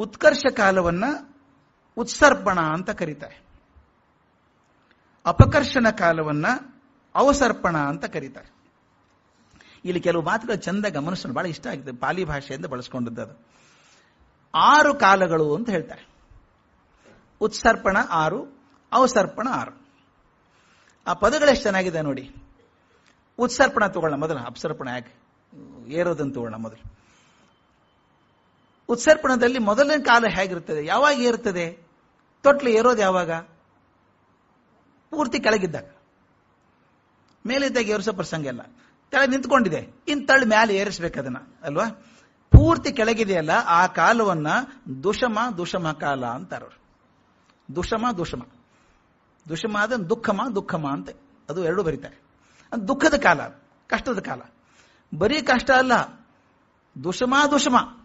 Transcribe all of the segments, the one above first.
ಉತ್ಕರ್ಷ ಕಾಲವನ್ನ ಉತ್ಸರ್ಪಣ ಅಂತ ಕರೀತಾರೆ. ಅಪಕರ್ಷಣ ಕಾಲವನ್ನ ಅವಸರ್ಪಣ ಅಂತ ಕರೀತಾರೆ. ಇಲ್ಲಿ ಕೆಲವು ಮಾತುಗಳು ಚಂದ ಮನುಷ್ಯನ ಬಹಳ ಇಷ್ಟ ಆಗಿದೆ, ಪಾಲಿ ಭಾಷೆಯಿಂದ ಬಳಸ್ಕೊಂಡದ್ದು ಅದು. ಆರು ಕಾಲಗಳು ಅಂತ ಹೇಳ್ತಾರೆ. ಉತ್ಸರ್ಪಣ ಆರು, ಅವಸರ್ಪಣ ಆರು. ಆ ಪದಗಳು ಎಷ್ಟು ಚೆನ್ನಾಗಿದೆ ನೋಡಿ. ಉತ್ಸರ್ಪಣ ತಗೊಳ್ಳೋಣ ಮೊದಲು, ಅಪಸರ್ಪಣ ಯಾಕೆ? ಏರೋದನ್ನು ತಗೊಳ್ಳೋಣ ಮೊದಲು. ಉತ್ಸರ್ಪಣದಲ್ಲಿ ಮೊದಲನೇ ಕಾಲ ಹೇಗಿರ್ತದೆ ಯಾವಾಗ ಏರ್ತದೆ ತೊಟ್ಲು ಏರೋದು ಯಾವಾಗ? ಪೂರ್ತಿ ಕೆಳಗಿದ್ದಾಗ. ಮೇಲಿದ್ದಾಗ ಏರಿಸೋ ಪ್ರಸಂಗ ಇಲ್ಲ. ತಳ ನಿಂತ್ಕೊಂಡಿದೆ. ಇನ್ ತಳ್ಳಿ ಮೇಲೆ ಏರಿಸ್ಬೇಕು ಅದನ್ನ, ಅಲ್ವಾ? ಪೂರ್ತಿ ಕೆಳಗಿದೆಯಲ್ಲ, ಆ ಕಾಲವನ್ನ ದುಷಮ ದುಷಮ ಕಾಲ ಅಂತಾರ ದುಷಮ ದುಷಮ. ದುಷಮ ಆದ ದುಃಖಮ ದುಃಖಮ ಅಂತ ಅದು ಎರಡು ಬರೀತಾರೆ. ದುಃಖದ ಕಾಲ ಕಷ್ಟದ ಕಾಲ. ಬರೀ ಕಷ್ಟ ಅಲ್ಲ, ದುಷಮ ದುಷಮ.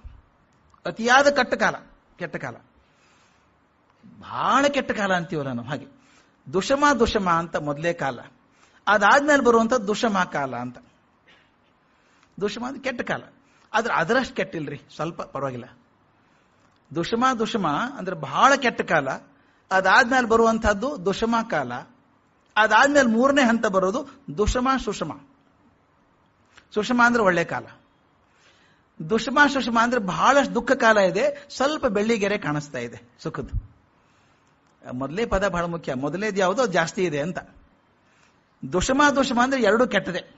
ಅತಿಯಾದ ಕಟ್ಟ ಕಾಲ, ಕೆಟ್ಟ ಕಾಲ. ಬಹಳ ಕೆಟ್ಟ ಕಾಲ ಅಂತೀವಲ್ಲ ನಾವು, ಹಾಗೆ. ದುಷಮ ದುಷಮ ಅಂತ ಮೊದಲೇ ಕಾಲ. ಅದಾದ್ಮೇಲೆ ಬರುವಂತ ದುಷಮ ಕಾಲ ಅಂತ. ದುಷಮ ಅಂದ್ರೆ ಕೆಟ್ಟ ಕಾಲ. ಆದ್ರೆ ಅದರಷ್ಟು ಕೆಟ್ಟಿಲ್ರಿ, ಸ್ವಲ್ಪ ಪರವಾಗಿಲ್ಲ. ದುಷಮ ದುಷಮ ಅಂದ್ರೆ ಬಹಳ ಕೆಟ್ಟ ಕಾಲ. ಅದಾದ್ಮೇಲೆ ಬರುವಂತಹದ್ದು ದುಷಮ ಕಾಲ. ಅದಾದ್ಮೇಲೆ ಮೂರನೇ ಹಂತ ಬರೋದು ದುಷಮ ಸುಷಮ. ಸುಷಮ ಅಂದ್ರೆ ಒಳ್ಳೆ ಕಾಲ. ದುಷಮ ಸುಷ್ಮಾ ಅಂದ್ರೆ ಬಹಳಷ್ಟು ದುಃಖ ಕಾಲ ಇದೆ, ಸ್ವಲ್ಪ ಬೆಳ್ಳಿಗೆರೆ ಕಾಣಿಸ್ತಾ ಇದೆ, ಸುಖದ್ದು. ಮೊದಲೇ ಪದ ಬಹಳ ಮುಖ್ಯ, ಮೊದಲೇದು ಯಾವುದೋ ಜಾಸ್ತಿ ಇದೆ ಅಂತ. ದುಷ್ಮ ದುಷ್ಮ ಅಂದ್ರೆ ಎರಡು ಕೆಟ್ಟದೆ.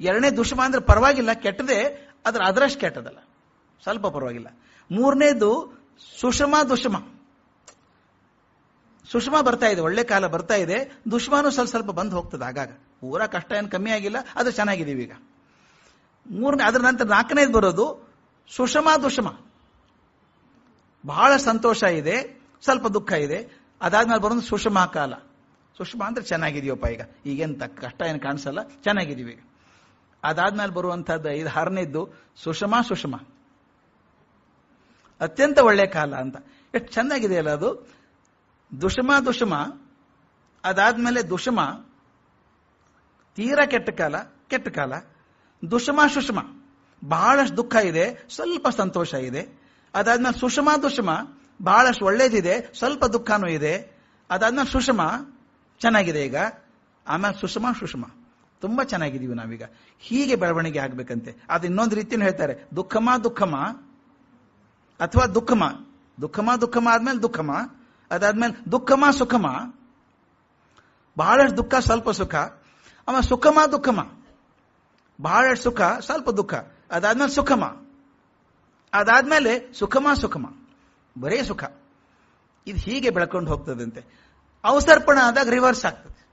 ಎರಡನೇ ದುಷ್ಮ ಅಂದ್ರೆ ಪರವಾಗಿಲ್ಲ, ಕೆಟ್ಟದೆ ಅದ್ರ ಅದರಷ್ಟು ಕೆಟ್ಟದಲ್ಲ. ಸ್ವಲ್ಪ ಪರವಾಗಿಲ್ಲ. ಮೂರನೇದು ಸುಷಮ ದುಷ್ಮ. ಸುಷ್ಮಾ ಬರ್ತಾ ಇದೆ, ಒಳ್ಳೆ ಕಾಲ ಬರ್ತಾ ಇದೆ, ದುಷ್ಮಾನು ಸ್ವಲ್ಪ ಸ್ವಲ್ಪ ಬಂದು ಹೋಗ್ತದೆ ಆಗಾಗ. ಊರ ಕಷ್ಟ ಏನು ಕಮ್ಮಿ ಆಗಿಲ್ಲ ಅದು ಚೆನ್ನಾಗಿದೀವಿ ಈಗ ಮೂರನೇ, ಅದರ ನಂತರ ನಾಲ್ಕನೇದು ಬರೋದು ಸುಷಮ ದುಷಮ. ಬಹಳ ಸಂತೋಷ ಇದೆ, ಸ್ವಲ್ಪ ದುಃಖ ಇದೆ. ಅದಾದ್ಮೇಲೆ ಬರೋದು ಸುಷಮ ಕಾಲ. ಸುಷಮ ಅಂದ್ರೆ ಚೆನ್ನಾಗಿದೆಯಪ್ಪ ಈಗ. ಈಗೇನು ಕಷ್ಟ ಏನು ಕಾಣಿಸಲ್ಲ ಚೆನ್ನಾಗಿದೀವಿ ಈಗ ಅದಾದ್ಮೇಲೆ ಬರುವಂತಹದ್ದು ಐದು ಹರನಿದ್ದು ಸುಷಮ ಸುಷಮ. ಅತ್ಯಂತ ಒಳ್ಳೆ ಕಾಲ ಅಂತ. ಎಷ್ಟು ಚೆನ್ನಾಗಿದೆಯಲ್ಲ ಅದು? ದುಷಮ ದುಷಮ, ಅದಾದ್ಮೇಲೆ ದುಷಮ, ತೀರಾ ಕೆಟ್ಟ ಕಾಲ ಕೆಟ್ಟ ಕಾಲ. ದುಷಮ ಸುಷಮ. ಬಹಳಷ್ಟು ದುಃಖ ಇದೆ, ಸ್ವಲ್ಪ ಸಂತೋಷ ಇದೆ. ಅದಾದ್ಮೇಲೆ ಸುಷಮ ದುಷಮ, ಬಹಳಷ್ಟು ಒಳ್ಳೇದಿದೆ, ಸ್ವಲ್ಪ ದುಃಖನೂ ಇದೆ. ಅದಾದ್ಮೇಲೆ ಸುಷಮ, ಚೆನ್ನಾಗಿದೆ ಈಗ. ಆಮೇಲೆ ಸುಷಮ ಸುಷಮ. ತುಂಬಾ ಚೆನ್ನಾಗಿದ್ದೀವಿ ನಾವೀಗ. ಹೀಗೆ ಬೆಳವಣಿಗೆ ಆಗ್ಬೇಕಂತೆ. ಅದು ಇನ್ನೊಂದು ರೀತಿಯೂ ಹೇಳ್ತಾರೆ, ದುಃಖಮ ದುಃಖಮ ಅಥವಾ ದುಃಖಮ. ದುಃಖಮ ದುಃಖಮ ಆದ್ಮೇಲೆ ದುಃಖಮ. ಅದಾದ್ಮೇಲೆ ದುಃಖಮ ಸುಖಮ. ಬಹಳಷ್ಟು ದುಃಖ, ಸ್ವಲ್ಪ ಸುಖ. ಆಮೇಲೆ ಸುಖಮ ದುಃಖಮ. ಬಹಳಷ್ಟು ಸುಖ, ಸ್ವಲ್ಪ ದುಃಖ. ಅದಾದ್ಮೇಲೆ ಸುಖಮ. ಅದಾದ್ಮೇಲೆ ಸುಖಮ ಸುಖಮ. ಬರೇ ಸುಖ. ಇದು ಹೀಗೆ ಬೆಳ್ಕೊಂಡು ಹೋಗ್ತದಂತೆ. ಅವಸರ್ಪಣ ಆದಾಗ ರಿವರ್ಸ್ ಆಗ್ತದೆ.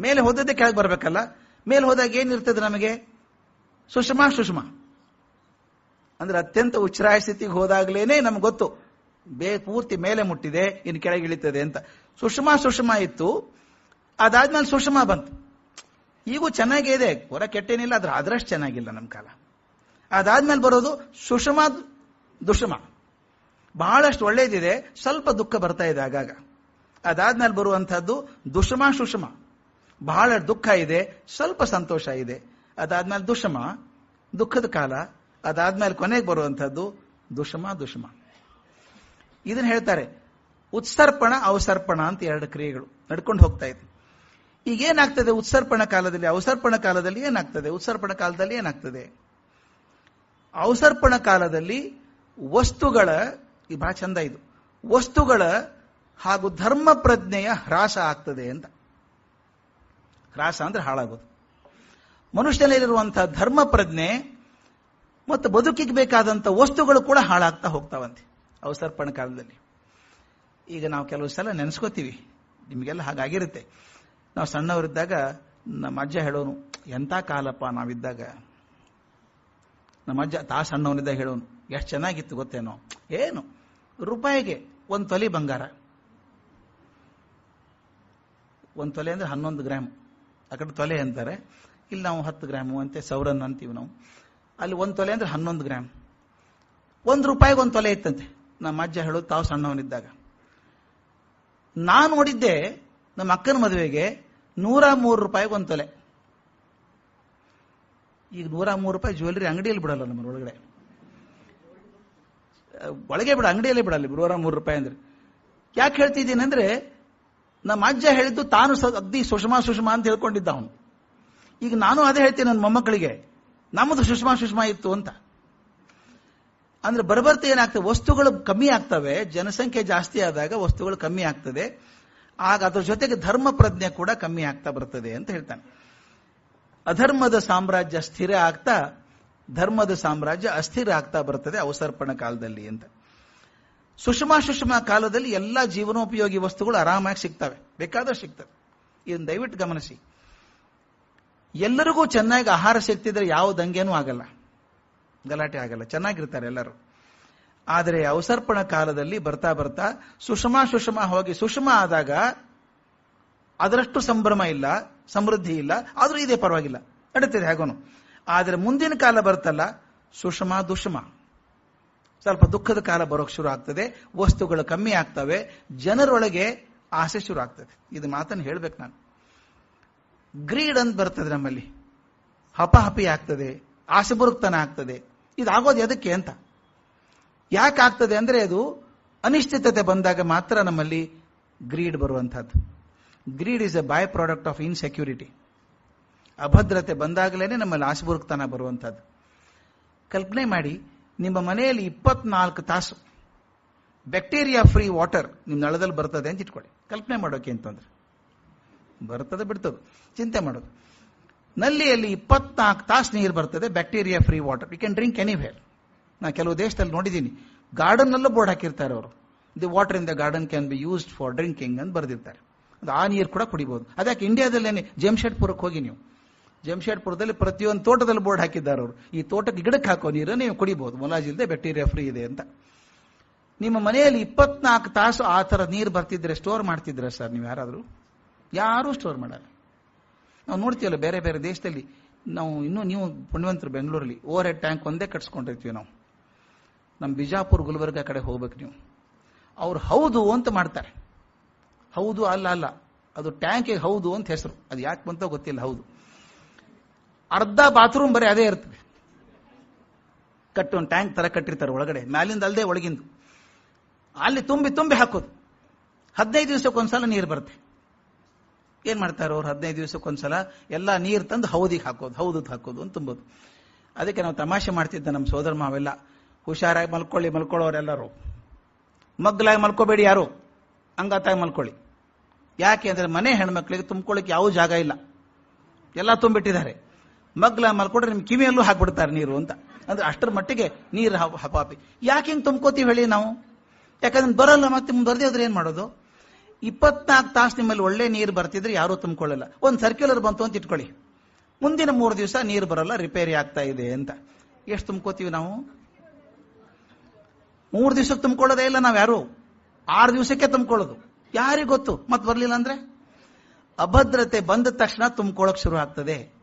ಮೇಲೆ ಹೋದದ್ದೇ ಕೆಳಗೆ ಬರಬೇಕಲ್ಲ? ಮೇಲೆ ಹೋದಾಗ ಏನಿರ್ತದೆ ನಮಗೆ? ಸುಷಮ ಸುಷಮ. ಅಂದ್ರೆ ಅತ್ಯಂತ ಉಚ್ಛ್ರಾಯ ಸ್ಥಿತಿಗೆ ಹೋದಾಗ್ಲೇನೆ ನಮ್ಗೆ ಗೊತ್ತು. ಬೇ, ಪೂರ್ತಿ ಮೇಲೆ ಮುಟ್ಟಿದೆ, ಇನ್ನು ಕೆಳಗೆ ಇಳಿತದೆ ಅಂತ. ಸುಷಮ ಸುಷಮ ಇತ್ತು. ಅದಾದ್ಮೇಲೆ ಸುಷಮ ಬಂತು. ಈಗೂ ಚೆನ್ನಾಗೇ ಇದೆ ಹೊರ ಕೆಟ್ಟೇನಿಲ್ಲ, ಆದ್ರೆ ಅದರಷ್ಟು ಚೆನ್ನಾಗಿಲ್ಲ ನಮ್ಮ ಕಾಲ. ಅದಾದ್ಮೇಲೆ ಬರೋದು ಸುಷಮ ದುಷಮ. ಬಹಳಷ್ಟು ಒಳ್ಳೇದಿದೆ, ಸ್ವಲ್ಪ ದುಃಖ ಬರ್ತಾ ಇದೆ ಆಗಾಗ. ಅದಾದ್ಮೇಲೆ ಬರುವಂತಹದ್ದು ದುಷಮ ಸುಷಮ. ಬಹಳ ದುಃಖ ಇದೆ, ಸ್ವಲ್ಪ ಸಂತೋಷ ಇದೆ. ಅದಾದ್ಮೇಲೆ ದುಷಮ, ದುಃಖದ ಕಾಲ. ಅದಾದ್ಮೇಲೆ ಕೊನೆಗೆ ಬರುವಂತಹದ್ದು ದುಷಮ ದುಷಮ. ಇದನ್ನ ಹೇಳ್ತಾರೆ, ಉತ್ಸರ್ಪಣ, ಅವಸರ್ಪಣ ಅಂತ ಎರಡು ಕ್ರಿಯೆಗಳು ನಡ್ಕೊಂಡು ಹೋಗ್ತಾ ಇದೆ. ಈಗ ಏನಾಗ್ತದೆ? ಉತ್ಸರ್ಪಣ ಕಾಲದಲ್ಲಿ. ಅವಸರ್ಪಣ ಕಾಲದಲ್ಲಿ ಏನಾಗ್ತದೆ? ಉತ್ಸರ್ಪಣ ಕಾಲದಲ್ಲಿ ಏನಾಗ್ತದೆ? ಅವಸರ್ಪಣ ಕಾಲದಲ್ಲಿ ವಸ್ತುಗಳ, ಈ ಬಹಳ ಚಂದ ಇದು. ವಸ್ತುಗಳ ಹಾಗೂ ಧರ್ಮ ಪ್ರಜ್ಞೆಯ ಹ್ರಾಸ ಆಗ್ತದೆ ಅಂತ. ಹ್ರಾಸ ಅಂದ್ರೆ ಹಾಳಾಗೋದು. ಮನುಷ್ಯನಲ್ಲಿರುವಂತಹ ಧರ್ಮ ಪ್ರಜ್ಞೆ ಮತ್ತು ಬದುಕಿಗೆ ಬೇಕಾದಂಥ ವಸ್ತುಗಳು ಕೂಡ ಹಾಳಾಗ್ತಾ ಹೋಗ್ತಾವಂತೆ ಅವಸರ್ಪಣ ಕಾಲದಲ್ಲಿ. ಈಗ ನಾವು ಕೆಲವು ಸಲ ನೆನೆಸ್ಕೋತೀವಿ. ನಿಮಗೆಲ್ಲ ಹಾಗಾಗಿರುತ್ತೆ. ನಾವು ಸಣ್ಣವರಿದ್ದಾಗ ನಮ್ಮ ಅಜ್ಜ ಹೇಳೋನು ಎಂತ ಕಾಲಪ್ಪ ನಾವಿದ್ದಾಗ. ನಮ್ಮ ಅಜ್ಜ ತಾ ಸಣ್ಣವನಿದ್ದಾಗ ಹೇಳೋನು, ಎಷ್ಟು ಚೆನ್ನಾಗಿತ್ತು ಗೊತ್ತೇನೋ? ಏನು? ರೂಪಾಯಿಗೆ ಒಂದು ತೊಲೆ ಬಂಗಾರ. ಒಂದು ತೊಲೆ ಅಂದ್ರೆ ಹನ್ನೊಂದು ಗ್ರಾಮ್. ಆ ಕಡೆ ತೊಲೆ ಅಂತಾರೆ, ಇಲ್ಲಿ ನಾವು ಹತ್ತು ಗ್ರಾಮು ಅಂತೆ, ಸೌರನ್ ಅಂತೀವಿ ನಾವು. ಅಲ್ಲಿ ಒಂದು ತೊಲೆ ಅಂದ್ರೆ ಹನ್ನೊಂದು ಗ್ರಾಮ್. ಒಂದು ರೂಪಾಯಿಗೆ ಒಂದು ತೊಲೆ ಇತ್ತಂತೆ. ನಮ್ಮ ಅಜ್ಜ ಹೇಳೋದು ತಾವು ಸಣ್ಣವನಿದ್ದಾಗ. ನಾನು ನೋಡಿದ್ದೆ ನಮ್ಮ ಅಕ್ಕನ ಮದುವೆಗೆ ನೂರ ಮೂರು ರೂಪಾಯಿಗೆ ಒಂದು ತೊಲೆ ಈಗ ನೂರ ಮೂರು ರೂಪಾಯಿ ಜ್ಯುವೆಲ್ಲರಿ ಅಂಗಡಿಯಲ್ಲಿ ಬಿಡಲ್ಲ ನಮ್ಮ ಒಳಗಡೆ. ಒಳಗೆ ಬಿಡ, ಅಂಗಡಿಯಲ್ಲೇ ಬಿಡಲ್ಲ ನೂರ ಮೂರು ರೂಪಾಯಿ ಅಂದ್ರೆ. ಯಾಕೆ ಹೇಳ್ತಿದ್ದೀನಿ ಅಂದ್ರೆ, ನಮ್ಮ ಅಜ್ಜ ಹೇಳಿದ್ದು ತಾನು ಅಗ್ದಿ ಸುಷ್ಮಾ ಸುಷ್ಮಾ ಅಂತ ಹೇಳ್ಕೊಂಡಿದ್ದ ಅವನು. ಈಗ ನಾನು ಅದೇ ಹೇಳ್ತೀನಿ ನನ್ನ ಮೊಮ್ಮಕ್ಕಳಿಗೆ, ನಮ್ಮದು ಸುಷ್ಮಾ ಸುಷ್ಮಾ ಇತ್ತು ಅಂತ. ಅಂದ್ರೆ ಬರಬರ್ತ ಏನಾಗ್ತದೆ, ವಸ್ತುಗಳು ಕಮ್ಮಿ ಆಗ್ತವೆ, ಜನಸಂಖ್ಯೆ ಜಾಸ್ತಿ ಆದಾಗ ವಸ್ತುಗಳು ಕಮ್ಮಿ ಆಗ್ತದೆ. ಆಗ ಅದ್ರ ಜೊತೆಗೆ ಧರ್ಮ ಪ್ರಜ್ಞೆ ಕೂಡ ಕಮ್ಮಿ ಆಗ್ತಾ ಬರ್ತದೆ ಅಂತ ಹೇಳ್ತಾನೆ. ಅಧರ್ಮದ ಸಾಮ್ರಾಜ್ಯ ಸ್ಥಿರ ಆಗ್ತಾ, ಧರ್ಮದ ಸಾಮ್ರಾಜ್ಯ ಅಸ್ಥಿರ ಆಗ್ತಾ ಬರ್ತದೆ ಅವಸರ್ಪಣ ಕಾಲದಲ್ಲಿ ಅಂತ. ಸುಷಮಾ ಸುಷಮಾ ಕಾಲದಲ್ಲಿ ಎಲ್ಲ ಜೀವನೋಪಯೋಗಿ ವಸ್ತುಗಳು ಆರಾಮಾಗಿ ಸಿಗ್ತವೆ. ಬೇಕಾದ್ರೂ ಸಿಗ್ತವೆ. ಇದನ್ನು ದಯವಿಟ್ಟು ಗಮನಿಸಿ. ಎಲ್ಲರಿಗೂ ಚೆನ್ನಾಗಿ ಆಹಾರ ಸಿಗ್ತಿದ್ರೆ ಯಾವ ದಂಗೆನೂ ಆಗಲ್ಲ. ಗಲಾಟೆ ಆಗಲ್ಲ. ಚೆನ್ನಾಗಿರ್ತಾರೆ ಎಲ್ಲರೂ. ಆದರೆ ಅವಸರ್ಪಣ ಕಾಲದಲ್ಲಿ ಬರ್ತಾ ಬರ್ತಾ ಸುಷಮಾ ಸುಷಮಾ ಹೋಗಿ ಸುಷಮ ಆದಾಗ ಅದರಷ್ಟು ಸಂಭ್ರಮ ಇಲ್ಲ, ಸಮೃದ್ಧಿ ಇಲ್ಲ, ಆದರೂ ಇದೆ ಪರವಾಗಿಲ್ಲ. ನಡೀತದೆ ಹೇಗೋನು. ಆದರೆ ಮುಂದಿನ ಕಾಲ ಬರ್ತಲ್ಲ ಸುಷಮ ದುಷಮ. ಸ್ವಲ್ಪ ದುಃಖದ ಕಾಲ ಬರೋಕ್ ಶುರು ಆಗ್ತದೆ, ವಸ್ತುಗಳು ಕಮ್ಮಿ ಆಗ್ತವೆ, ಜನರೊಳಗೆ ಆಸೆ ಶುರು ಆಗ್ತದೆ. ಇದು ಮಾತನ್ನು ಹೇಳ್ಬೇಕು ನಾನು. ಗ್ರೀಡ್ ಅಂತ ಬರ್ತದೆ ನಮ್ಮಲ್ಲಿ. ಹಪಹಪಿ ಆಗ್ತದೆ ಆಸೆ ಬುರುಕ್ತನ ಆಗ್ತದೆ. ಇದಾಗೋದು ಎದಕ್ಕೆ ಅಂತ. ಯಾಕೆ ಆಗ್ತದೆ ಅಂದ್ರೆ ಅದು ಅನಿಶ್ಚಿತತೆ ಬಂದಾಗ ಮಾತ್ರ ನಮ್ಮಲ್ಲಿ greed ಬರುವಂತಹದ್ದು greed is a by product of insecurity ಅಭದ್ರತೆ ಬಂದಾಗಲೇ ನಮ್ಮಲ್ಲಿ ಆಸಬುರುಕ್ತನ ಬರುವಂತಹದ್ದು ಕಲ್ಪನೆ ಮಾಡಿ, ನಿಮ್ಮ ಮನೆಯಲ್ಲಿ ಇಪ್ಪತ್ನಾಲ್ಕು ತಾಸು ಬ್ಯಾಕ್ಟೀರಿಯಾ ಫ್ರೀ ವಾಟರ್ ನಿಮ್ಮ ನಳದಲ್ಲಿ ಬರ್ತದೆ ಅಂತ ಇಟ್ಕೊಳ್ಳಿ. ಕಲ್ಪನೆ ಮಾಡೋಕೆ ಅಂತಂದ್ರೆ ಬರ್ತದೆ ಬಿಡ್ತದೆ. ಚಿಂತೆ ಮಾಡೋದು. ನಲ್ಲಿಯಲ್ಲಿ ಇಪ್ಪತ್ನಾಲ್ಕು ತಾಸು ನೀರು ಬರ್ತದೆ bacteria free water you can drink anywhere ನಾ ಕೆಲವು ದೇಶದಲ್ಲಿ ನೋಡಿದ್ದೀನಿ. ಗಾರ್ಡನ್ನಲ್ಲೂ ಬೋರ್ಡ್ ಹಾಕಿರ್ತಾರೆ ಅವರು. The water in the garden can be used for drinking ಅಂತ ಬರೆದಿರ್ತಾರೆ. ಆ ನೀರು ಕೂಡ ಕುಡಿಬಹುದು ಅದಕ್ಕೆ ಇಂಡಿಯಾದಲ್ಲೇನೆ ಜಮ್ಶೆಡ್ಪುರಕ್ಕೆ ಹೋಗಿ ನೀವು. ಜಮ್ಶೆಡ್ಪುರದಲ್ಲಿ ಪ್ರತಿಯೊಂದು ತೋಟದಲ್ಲಿ ಬೋರ್ಡ್ ಹಾಕಿದ್ದಾರೆ ಅವರು. ಈ ತೋಟಕ್ಕೆ ಗಿಡಕ್ಕೆ ಹಾಕೋ ನೀರು ನೀವು ಕುಡಿಬಹುದು ಮೊಲಾಜಿಲ್ದೆ ಬ್ಯಾಕ್ಟೀರಿಯಾ ಫ್ರೀ ಇದೆ ಅಂತ. ನಿಮ್ಮ ಮನೆಯಲ್ಲಿ ಇಪ್ಪತ್ನಾಲ್ಕು ತಾಸು ಆ ಥರ ನೀರು ಬರ್ತಿದ್ರೆ ಸ್ಟೋರ್ ಮಾಡ್ತಿದ್ರೆ ಸರ್ ನೀವು ಯಾರಾದರೂ? ಯಾರೂ ಸ್ಟೋರ್ ಮಾಡಲ್ಲ. ನಾವು ನೋಡ್ತೀವಲ್ಲ, ಬೇರೆ ಬೇರೆ ದೇಶದಲ್ಲಿ ನಾವು ಇನ್ನೂ, ನೀವು ಪುಣ್ಯವಂತರು ಬೆಂಗಳೂರಲ್ಲಿ ಓವರ್ ಹೆಡ್ ಟ್ಯಾಂಕ್ ಒಂದೇ ಕಟ್ಸ್ಕೊಂಡಿರ್ತೀವಿ ನಾವು. ನಮ್ಮ ಬಿಜಾಪುರ ಗುಲ್ಬರ್ಗ ಕಡೆ ಹೋಗ್ಬೇಕು ನೀವು. ಅವ್ರು ಹೌದು ಅಂತ ಮಾಡ್ತಾರೆ. ಹೌದು ಅಲ್ಲ ಅಲ್ಲ. ಅದು ಟ್ಯಾಂಕಿಗೆ ಹೌದು ಅಂತ ಹೆಸರು. ಅದು ಯಾಕೆ ಬಂತೋ ಗೊತ್ತಿಲ್ಲ, ಹೌದು. ಅರ್ಧ ಬಾತ್ರೂಮ್ ಬರೀ ಅದೇ ಇರ್ತದೆ. ಕಟ್ಟು ಒಂದು ಟ್ಯಾಂಕ್ ತರ ಕಟ್ಟಿರ್ತಾರೆ ಒಳಗಡೆ. ಮ್ಯಾಲಿಂದ ಅಲ್ಲದೆ ಒಳಗಿಂದು. ಅಲ್ಲಿ ತುಂಬಿ ತುಂಬಿ ಹಾಕೋದು. ಹದಿನೈದು ದಿವಸಕ್ಕೊಂದ್ಸಲ ನೀರು ಬರುತ್ತೆ. ಏನ್ ಮಾಡ್ತಾರೆ ಅವ್ರು ಹದಿನೈದು ದಿವಸಕ್ಕೊಂದ್ಸಲ ಎಲ್ಲ ನೀರು ತಂದು ಹೌದಿಗೆ ಹಾಕೋದು ಹೌದು ಹಾಕೋದು ಅಂತ ತುಂಬೋದು. ಅದಕ್ಕೆ ನಾವು ತಮಾಷೆ ಮಾಡ್ತಿದ್ದ ನಮ್ಮ ಸೋದರ ಮಾವೆಲ್ಲ ಹುಷಾರಾಗಿ ಮಲ್ಕೊಳ್ಳಿ, ಮಲ್ಕೊಳ್ಳೋರೆಲ್ಲರೂ. ಮಗ್ಲಾಗಿ ಮಲ್ಕೋಬೇಡಿ ಯಾರು? ಹಂಗಾತಾಗಿ ಮಲ್ಕೊಳ್ಳಿ. ಯಾಕೆ ಅಂದರೆ ಮನೆ ಹೆಣ್ಮಕ್ಳಿಗೆ ತುಂಬ್ಕೊಳ್ಳಿಕ್ಕೆ ಯಾವ ಜಾಗ ಇಲ್ಲ. ಎಲ್ಲ ತುಂಬಿಟ್ಟಿದ್ದಾರೆ. ಮಗ್ಲ ಮಲ್ಕೊಂಡ್ರೆ ನಿಮ್ಮ ಕಿವಿಯಲ್ಲೂ ಹಾಕ್ಬಿಡ್ತಾರೆ ನೀರು ಅಂತ. ಅಂದ್ರೆ ಅಷ್ಟರ ಮಟ್ಟಿಗೆ ನೀರು ಹಪಾಪಿ ಯಾಕೆ ಹಿಂಗೆ ತುಂಬ್ಕೋತೀವಿ ಹೇಳಿ ನಾವು? ಯಾಕಂದ್ರೆ ಬರಲ್ಲ ಮತ್ತೆ ಬರ್ದೇ ಹೋದ್ರೆ ಏನು ಮಾಡೋದು? ಇಪ್ಪತ್ನಾಲ್ಕು ತಾಸು ನಿಮ್ಮಲ್ಲಿ ಒಳ್ಳೆ ನೀರು ಬರ್ತಿದ್ರೆ ಯಾರೂ ತುಂಬಿಕೊಳ್ಳಲ್ಲ. ಒಂದು ಸರ್ಕ್ಯುಲರ್ ಬಂತು ಅಂತ ಇಟ್ಕೊಳ್ಳಿ. ಮುಂದಿನ ಮೂರು ದಿವಸ ನೀರು ಬರಲ್ಲ ರಿಪೇರಿ ಆಗ್ತಾ ಇದೆ ಅಂತ. ಎಷ್ಟು ತುಂಬ್ಕೋತೀವಿ ನಾವು? ಮೂರು ದಿವಸಕ್ಕೆ ತುಂಬಿಕೊಳ್ಳೋದೇ ಇಲ್ಲ ನಾವು ಯಾರು ಆರು ದಿವಸಕ್ಕೆ ತುಂಬಿಕೊಳ್ಳೋದು. ಯಾರಿಗೆ ಗೊತ್ತು? ಮತ್ತೆ ಬರಲಿಲ್ಲ ಅಂದ್ರೆ? ಅಭದ್ರತೆ ಬಂದ ತಕ್ಷಣ ತುಂಬಿಕೊಳ್ಳೋಕೆ ಶುರು ಆಗ್ತದೆ.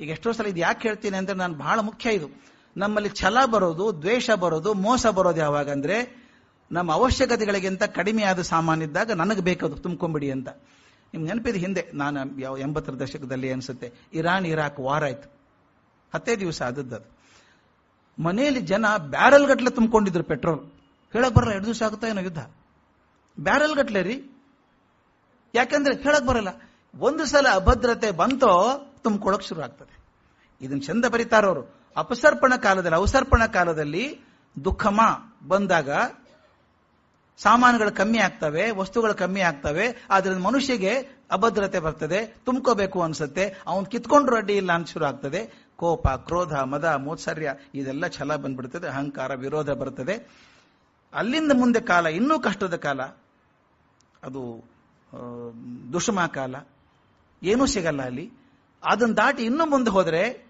ಈಗ ಎಷ್ಟೋ ಸಲ ಇದು ಯಾಕೆ ಹೇಳ್ತೀನಿ ಅಂದ್ರೆ ನಾನು ಬಹಳ ಮುಖ್ಯ ಇದು. ನಮ್ಮಲ್ಲಿ ಛಲ ಬರೋದು, ದ್ವೇಷ ಬರೋದು, ಮೋಸ ಬರೋದು ಯಾವಾಗ ಅಂದ್ರೆ, ನಮ್ಮ ಅವಶ್ಯಕತೆಗಳಿಗಿಂತ ಕಡಿಮೆಯಾದ ಸಾಮಾನಿದ್ದಾಗ ನನಗೆ ಬೇಕದು ತುಂಬ್ಕೊಂಬಿಡಿ ಅಂತ. ನಿಮ್ಗೆ ನೆನಪಿದೆ ಹಿಂದೆ? ನಾನು ಯಾವ ಎಂಬತ್ತರ ದಶಕದಲ್ಲಿ ಅನ್ಸುತ್ತೆ. ಇರಾನ್, ಇರಾಕ್ ವಾರ್ ಆಯ್ತು. ಹತ್ತೇ ದಿವಸ ಆದದ್ದು ಅದು ಮನೆಯಲ್ಲಿ ಜನ ಬ್ಯಾರಲ್ ಗಟ್ಲೆ ತುಂಬಿಕೊಂಡಿದ್ರು ಪೆಟ್ರೋಲ್. ಹೇಳಕ್ ಬರಲ್ಲ, ಎರಡು ದಿವಸ ಆಗುತ್ತಾ ಏನೋ ಯುದ್ಧ? ಬ್ಯಾರಲ್ ಗಟ್ಲೆ ರೀ. ಯಾಕಂದ್ರೆ ಹೇಳಕ್ ಬರಲ್ಲ, ಒಂದು ಸಲ ಅಭದ್ರತೆ ಬಂತೋ ತುಂಬಿಕೊಳ್ಳಕ್ ಶುರು ಆಗ್ತದೆ. ಇದನ್ನ ಚಂದ ಬರೀತಾರವರು ಅಪಸರ್ಪಣ ಕಾಲದಲ್ಲಿ, ಅವಸರ್ಪಣ ಕಾಲದಲ್ಲಿ ದುಃಖಮ ಬಂದಾಗ ಸಾಮಾನುಗಳು ಕಮ್ಮಿ ಆಗ್ತವೆ, ವಸ್ತುಗಳು ಕಮ್ಮಿ ಆಗ್ತವೆ, ಆದ್ರಿಂದ ಮನುಷ್ಯಗೆ ಅಭದ್ರತೆ ಬರ್ತದೆ, ತುಂಬ್ಕೋಬೇಕು ಅನ್ಸುತ್ತೆ, ಅವನ್ ಕಿತ್ಕೊಂಡ್ರು ಅಡ್ಡಿ ಇಲ್ಲ ಅಂತ ಶುರು ಆಗ್ತದೆ. ಕೋಪ, ಕ್ರೋಧ, ಮದ, ಮೋತ್ಸರ್ಯ, ಇದೆಲ್ಲ ಛಲ ಬಂದ್ಬಿಡ್ತದೆ, ಅಹಂಕಾರ, ವಿರೋಧ ಬರ್ತದೆ. ಅಲ್ಲಿಂದ ಮುಂದೆ ಕಾಲ, ಇನ್ನೂ ಕಷ್ಟದ ಕಾಲ. ಅದು ದುಷ್ಮ ಕಾಲ. ಏನೂ ಸಿಗಲ್ಲ ಅಲ್ಲಿ. ಅದನ್ನ ದಾಟಿ ಇನ್ನೂ ಮುಂದೆ ಹೋದರೆ,